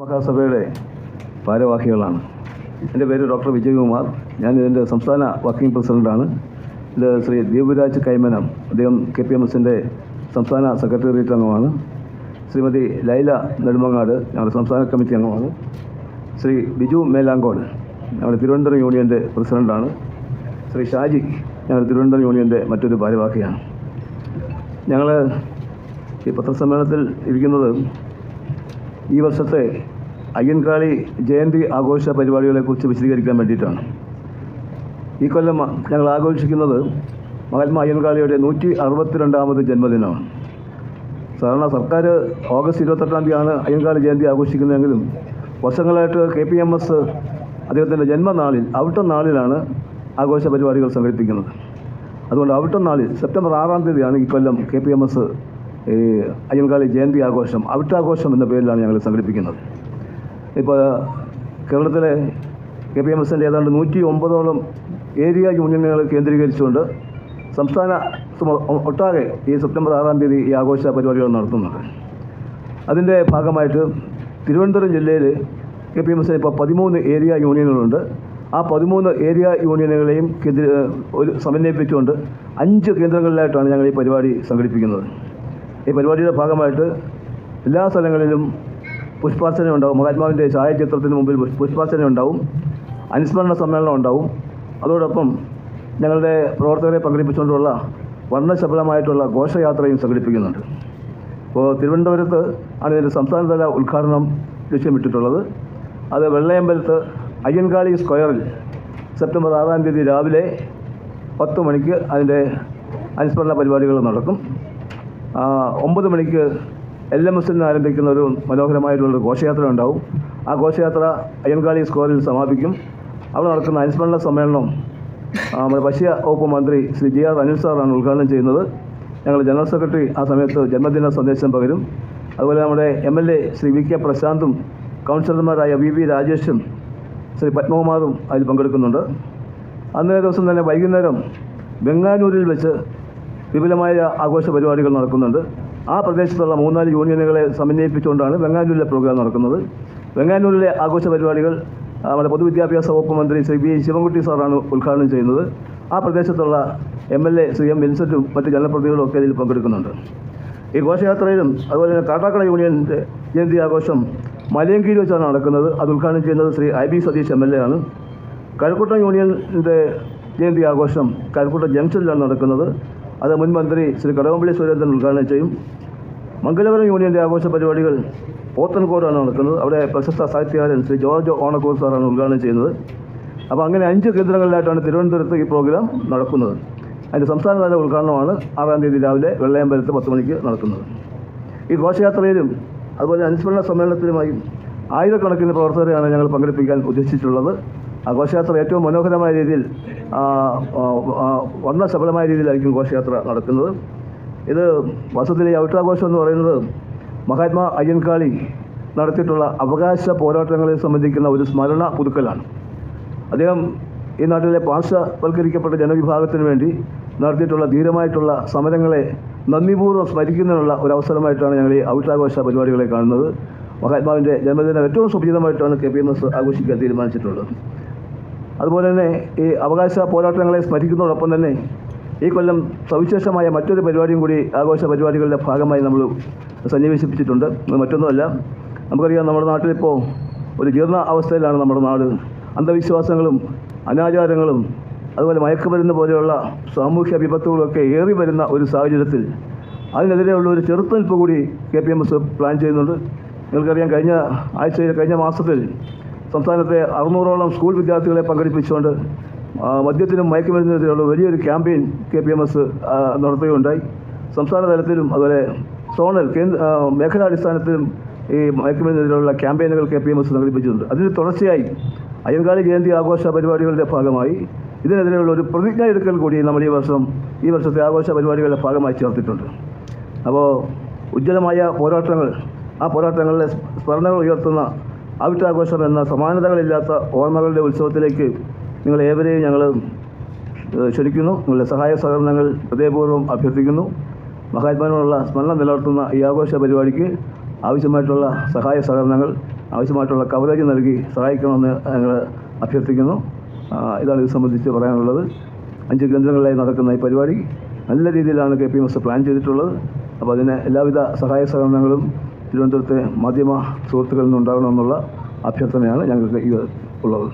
മഹാസഭയുടെ ഭാരവാഹികളാണ്. എന്റെ പേര് ഡോക്ടർ വിജയകുമാർ. ഞാൻ ഇതിന്റെ സംസ്ഥാന വർക്കിംഗ് പ്രസിഡന്റാണ് ഇത് ശ്രീ ദീപുരാജ് കൈമനം അദ്ദേഹം കെ പി എം എസിന്റെ സംസ്ഥാന സെക്രട്ടേറിയറ്റ് അംഗമാണ്. ശ്രീമതി ലൈല നെടുമങ്ങാട് ഞങ്ങളുടെ സംസ്ഥാന കമ്മിറ്റി അംഗമാണ്. ശ്രീ ബിജു മേലാങ്കോട് ഞങ്ങളുടെ തിരുവനന്തപുരം യൂണിയന്റെ പ്രസിഡന്റാണ് ശ്രീ ഷാജി ഞങ്ങളുടെ തിരുവനന്തപുരം യൂണിയന്റെ മറ്റൊരു ഭാരവാഹിയാണ്. ഞങ്ങൾ ഈ പത്രസമ്മേളനത്തിൽ ഇരിക്കുന്നത് ഈ വർഷത്തെ അയ്യൻകാളി ജയന്തി ആഘോഷ പരിപാടികളെക്കുറിച്ച് വിശദീകരിക്കാൻ വേണ്ടിയിട്ടാണ്. ഈ കൊല്ലം ഞങ്ങൾ ആഘോഷിക്കുന്നത് മഹാത്മാ അയ്യൻകാളിയുടെ നൂറ്റി അറുപത്തിരണ്ടാമത് ജന്മദിനമാണ്. സാധാരണ സർക്കാർ ഓഗസ്റ്റ് ഇരുപത്തെട്ടാം തീയതിയാണ് അയ്യൻകാളി ജയന്തി ആഘോഷിക്കുന്നതെങ്കിലും വർഷങ്ങളായിട്ട് കെ പി എം എസ് അദ്ദേഹത്തിന്റെ ജന്മനാളിൽ അവിട്ട നാളിലാണ് ആഘോഷ പരിപാടികൾ സംഘടിപ്പിക്കുന്നത്. അതുകൊണ്ട് അവിട്ട നാളിൽ സെപ്റ്റംബർ ആറാം തീയതിയാണ് ഈ കൊല്ലം കെ പി എം എസ് ഈ അയ്യൻകാളി ജയന്തി ആഘോഷം അവിട്ടാഘോഷം എന്ന പേരിലാണ് ഞങ്ങൾ സംഘടിപ്പിക്കുന്നത്. ഇപ്പോൾ കേരളത്തിലെ കെ പി എം എസിന്റെ ഏതാണ്ട് നൂറ്റി ഒമ്പതോളം ഏരിയ യൂണിയനുകൾ കേന്ദ്രീകരിച്ചുകൊണ്ട് സംസ്ഥാന ഒട്ടാകെ ഈ സെപ്റ്റംബർ ആറാം തീയതി ഈ ആഘോഷ പരിപാടികൾ നടത്തുന്നുണ്ട്. അതിന്റെ ഭാഗമായിട്ട് തിരുവനന്തപുരം ജില്ലയിൽ കെ പി എം എസിന് ഇപ്പോൾ പതിമൂന്ന് ഏരിയ യൂണിയനുകളുണ്ട്. ആ പതിമൂന്ന് ഏരിയ യൂണിയനുകളെയും കേന്ദ്ര ഒരു സമന്വയിപ്പിച്ചുകൊണ്ട് അഞ്ച് കേന്ദ്രങ്ങളിലായിട്ടാണ് ഞങ്ങൾ ഈ പരിപാടി സംഘടിപ്പിക്കുന്നത്. ഈ പരിപാടിയുടെ ഭാഗമായിട്ട് എല്ലാ സ്ഥലങ്ങളിലും പുഷ്പാർച്ചന ഉണ്ടാവും മഹാത്മാവിന്റെ ഛായാചിത്രത്തിന് മുമ്പിൽ പുഷ്- പുഷ്പാർച്ചന ഉണ്ടാവും അനുസ്മരണ സമ്മേളനം ഉണ്ടാവും. അതോടൊപ്പം ഞങ്ങളുടെ പ്രവർത്തകരെ പങ്കെടുപ്പിച്ചുകൊണ്ടുള്ള വർണശബലമായിട്ടുള്ള ഘോഷയാത്രയും സംഘടിപ്പിക്കുന്നുണ്ട്. ഇപ്പോൾ തിരുവനന്തപുരത്ത് ആണ് ഇതിന്റെ സംസ്ഥാനതല ഉദ്ഘാടനം ലക്ഷ്യമിട്ടിട്ടുള്ളത്. അത് വെള്ളയമ്പലത്ത് അയ്യൻകാളി സ്ക്വയറിൽ സെപ്റ്റംബർ ആറാം തീയതി രാവിലെ പത്ത് മണിക്ക് അതിന്റെ അനുസ്മരണ പരിപാടികൾ നടക്കും. ഒമ്പത് മണിക്ക് എൽ എം എസിൽ നിന്ന് ആരംഭിക്കുന്ന ഒരു മനോഹരമായിട്ടുള്ളൊരു ഘോഷയാത്ര ഉണ്ടാവും. ആ ഘോഷയാത്ര അയ്യൻകാളി സ്ക്വയറിൽ സമാപിക്കും. അവിടെ നടക്കുന്ന അനുസ്മരണ സമ്മേളനം നമ്മുടെ ഭക്ഷ്യ വകുപ്പ് മന്ത്രി ശ്രീ ജി ആർ അനിൽ സാറാണ് ഉദ്ഘാടനം ചെയ്യുന്നത്. ഞങ്ങൾ ജനറൽ സെക്രട്ടറി ആ സമയത്ത് ജന്മദിന സന്ദേശം പകരും. അതുപോലെ നമ്മുടെ M L A Shri V K പ്രശാന്തും കൗൺസിലർമാരായ വി വി രാജേഷും ശ്രീ പത്മകുമാറും അതിൽ പങ്കെടുക്കുന്നുണ്ട്. അന്നേ ദിവസം തന്നെ വൈകുന്നേരം ബംഗാനൂരിൽ വെച്ച് വിപുലമായ ആഘോഷ പരിപാടികൾ നടക്കുന്നുണ്ട്. ആ പ്രദേശത്തുള്ള മൂന്നാൽ യൂണിയനുകളെ സമന്വയിപ്പിച്ചുകൊണ്ടാണ് ബംഗാനൂരിലെ പ്രോഗ്രാം നടക്കുന്നത്. ബംഗാനൂരിലെ ആഘോഷ പരിപാടികൾ നമ്മുടെ പൊതുവിദ്യാഭ്യാസ വകുപ്പ് മന്ത്രി ശ്രീ ബി ശിവൻകുട്ടി സാറാണ് ഉദ്ഘാടനം ചെയ്യുന്നത്. ആ പ്രദേശത്തുള്ള M L A Shri M വിൻസെന്റും മറ്റ് ജനപ്രതിനിധികളും ഒക്കെ ഇതിൽ പങ്കെടുക്കുന്നുണ്ട്. ഈ ഘോഷയാത്രയിലും അതുപോലെ തന്നെ കാട്ടാക്കട യൂണിയന്റെ ജയന്തി ആഘോഷം മലയങ്കീരി വെച്ചാണ് നടക്കുന്നത്. അത് ഉദ്ഘാടനം ചെയ്യുന്നത് Shri I B Satish M L A ആണ്. കഴക്കൂട്ടം യൂണിയന്റെ ജയന്തി ആഘോഷം കഴക്കൂട്ടം ജംഗ്ഷനിലാണ് നടക്കുന്നത്. അത് മുൻ മന്ത്രി ശ്രീ കടകംപള്ളി സുരേന്ദ്രൻ ഉദ്ഘാടനം ചെയ്യും. മംഗലപുരം യൂണിയന്റെ ആഘോഷ പരിപാടികൾ പോത്തൻകോടാണ് നടക്കുന്നത്. അവിടെ പ്രശസ്ത സാഹിത്യകാരൻ ശ്രീ ജോർജ് ഓണക്കൂർ സാറാണ് ഉദ്ഘാടനം ചെയ്യുന്നത്. അപ്പോൾ അങ്ങനെ അഞ്ച് കേന്ദ്രങ്ങളിലായിട്ടാണ് തിരുവനന്തപുരത്ത് ഈ പ്രോഗ്രാം നടക്കുന്നത്. അതിന്റെ സംസ്ഥാനതല ഉദ്ഘാടനമാണ് ആറാം തീയതി രാവിലെ വെള്ളയമ്പലത്ത് പത്ത് മണിക്ക് നടക്കുന്നത്. ഈ ഘോഷയാത്രയിലും അതുപോലെ അനുസ്മരണ സമ്മേളനത്തിലുമായും ആയിരക്കണക്കിന് പ്രവർത്തകരെയാണ് ഞങ്ങൾ പങ്കെടുപ്പിക്കാൻ ഉദ്ദേശിച്ചിട്ടുള്ളത്. ഘോഷയാത്ര ഏറ്റവും മനോഹരമായ രീതിയിൽ വന്ന സഫലമായ രീതിയിലായിരിക്കും ഘോഷയാത്ര നടക്കുന്നത്. ഇത് വസത്തിലെ ഔട്ടാഘോഷം എന്ന് പറയുന്നത് മഹാത്മാ അയ്യൻകാളി നടത്തിയിട്ടുള്ള അവകാശ പോരാട്ടങ്ങളെ സംബന്ധിക്കുന്ന ഒരു സ്മരണ പുതുക്കലാണ്. അദ്ദേഹം ഈ നാട്ടിലെ പാർശ്വവൽക്കരിക്കപ്പെട്ട ജനവിഭാഗത്തിന് വേണ്ടി നടത്തിയിട്ടുള്ള ധീരമായിട്ടുള്ള സമരങ്ങളെ നന്ദിപൂർവം സ്മരിക്കുന്നതിനുള്ള ഒരു അവസരമായിട്ടാണ് ഞങ്ങൾ ഈ ഔട്ടാഘോഷ പരിപാടികളെ കാണുന്നത്. മഹാത്മാവിന്റെ ജന്മദിനം ഏറ്റവും സുഭിതമായിട്ടാണ് കെ പി എം എസ് ആഘോഷിക്കാൻ തീരുമാനിച്ചിട്ടുള്ളത്. അതുപോലെ തന്നെ ഈ അവകാശ പോരാട്ടങ്ങളെ സ്മരിക്കുന്നതോടൊപ്പം തന്നെ ഈ കൊല്ലം സവിശേഷമായ മറ്റൊരു പരിപാടിയും കൂടി ആഘോഷ പരിപാടികളുടെ ഭാഗമായി നമ്മൾ സന്നിവേശിപ്പിച്ചിട്ടുണ്ട്. മറ്റൊന്നുമല്ല. നമുക്കറിയാം നമ്മുടെ നാട്ടിലിപ്പോൾ ഒരു ജീർണ അവസ്ഥയിലാണ് നമ്മുടെ നാട്. അന്ധവിശ്വാസങ്ങളും അനാചാരങ്ങളും അതുപോലെ മയക്കുമരുന്ന് പോലെയുള്ള സാമൂഹ്യ വിപത്തുകളൊക്കെ ഏറി വരുന്ന ഒരു സാഹചര്യത്തിൽ അതിനെതിരെയുള്ള ഒരു ചെറുത്തുനിൽപ്പ് കൂടി K P M S plan ചെയ്യുന്നുണ്ട്. നിങ്ങൾക്കറിയാം കഴിഞ്ഞ ആഴ്ചയിൽ കഴിഞ്ഞ മാസത്തിൽ സംസ്ഥാനത്തെ അറുന്നൂറോളം സ്കൂൾ വിദ്യാർത്ഥികളെ പങ്കെടുപ്പിച്ചുകൊണ്ട് മദ്യത്തിനും മയക്കുമരുന്നിനെതിരെയുള്ള വലിയൊരു campaign K P M S നടത്തുകയുണ്ടായി. സംസ്ഥാന തലത്തിലും അതുപോലെ സോണൽ കേന്ദ്ര മേഖലാടിസ്ഥാനത്തിലും ഈ മയക്കുമരുന്നിനെതിരെയുള്ള ക്യാമ്പയിനുകൾ കെ പി എം എസ് സംഘടിപ്പിച്ചിട്ടുണ്ട്. അതിന് തുടർച്ചയായി അയ്യൻകാളി ജയന്തി ആഘോഷ പരിപാടികളുടെ ഭാഗമായി ഇതിനെതിരെയുള്ള ഒരു പ്രതിജ്ഞ എടുക്കൽ കൂടി നമ്മൾ ഈ വർഷം ഈ വർഷത്തെ ആഘോഷ പരിപാടികളുടെ ഭാഗമായി ചേർത്തിട്ടുണ്ട്. അപ്പോൾ ഉജ്ജ്വലമായ പോരാട്ടങ്ങൾ ആ പോരാട്ടങ്ങളിലെ സ്മരണകൾ ഉയർത്തുന്ന അവിട്ടാഘോഷം എന്ന സമാനതകളില്ലാത്ത ഓർമ്മകളുടെ ഉത്സവത്തിലേക്ക് നിങ്ങൾ ഏവരെയും ഞങ്ങൾ ക്ഷണിക്കുന്നു. നിങ്ങളുടെ സഹായ സഹകരണങ്ങൾ ഹൃദയപൂർവം അഭ്യർത്ഥിക്കുന്നു. മഹാത്മാനോടുള്ള സ്മരണ നിലനിർത്തുന്ന ഈ ആഘോഷ പരിപാടിക്ക് ആവശ്യമായിട്ടുള്ള സഹായ സഹകരണങ്ങൾ ആവശ്യമായിട്ടുള്ള കവറേജ് നൽകി സഹായിക്കണമെന്ന് ഞങ്ങൾ അഭ്യർത്ഥിക്കുന്നു. ഇതാണ് ഇത് സംബന്ധിച്ച് പറയാനുള്ളത്. അഞ്ച് കേന്ദ്രങ്ങളിലായി നടക്കുന്ന ഈ പരിപാടി നല്ല രീതിയിലാണ് K P M S plan ചെയ്തിട്ടുള്ളത്. അപ്പോൾ അതിന് എല്ലാവിധ സഹായ സഹകരണങ്ങളും തിരുവനന്തപുരത്തെ മാധ്യമ സുഹൃത്തുക്കളിൽ നിന്നുണ്ടാകണമെന്നുള്ള അഭ്യർത്ഥനയാണ് ഞങ്ങൾക്ക് ഇത് ഉള്ളത്.